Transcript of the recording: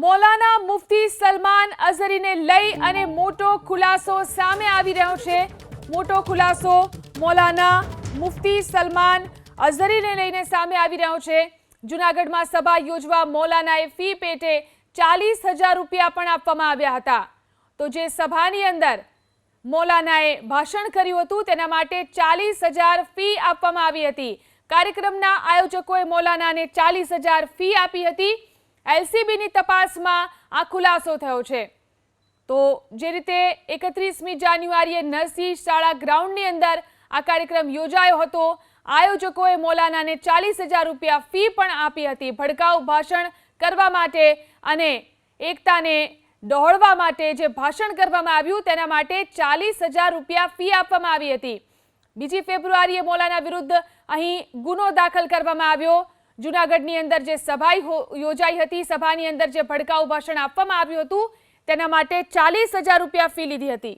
મૌલાના મુફતી સલમાન અઝરીને લઈ અને મોટો ખુલાસો સામે આવી રહ્યો છે. મોટો ખુલાસો મૌલાના મુફતી સલમાન અઝરીને લઈને સામે આવી રહ્યો છે. જુનાગઢમાં સભા યોજવા મૌલાનાએ ફી પેટે ચાલીસ હજાર રૂપિયા પણ આપવામાં આવ્યા હતા. તો જે સભાની અંદર મૌલાનાએ ભાષણ કર્યું હતું, તેના માટે ચાલીસ હજાર ફી આપવામાં આવી હતી. કાર્યક્રમના આયોજકોએ મૌલાનાને ચાલીસ હજાર ફી આપી હતી. એલસીબીની તપાસમાં આ ખુલાસો થયો છે. તો જે રીતે એકત્રીસમી જાન્યુઆરીએ નરસિંહ શાળા ગ્રાઉન્ડની અંદર આ કાર્યક્રમ યોજાયો હતો, આયોજકોએ મૌલાનાને ચાલીસ હજાર રૂપિયા ફી પણ આપી હતી. ભડકાઉ ભાષણ કરવા માટે અને એકતાને દોહળવા માટે જે ભાષણ કરવામાં આવ્યું તેના માટે ચાલીસ હજાર રૂપિયા ફી આપવામાં આવી હતી. બીજી ફેબ્રુઆરીએ મોલાના વિરુદ્ધ અહીં ગુનો દાખલ કરવામાં આવ્યો. જુનાગઢની અંદર જે સભા યોજાઈ હતી, સભાની અંદર જે ભડકાઉ ભાષણ આપવામાં આવ્યું હતું, તેના માટે ચાલીસ હજાર રૂપિયા ફી લીધી હતી.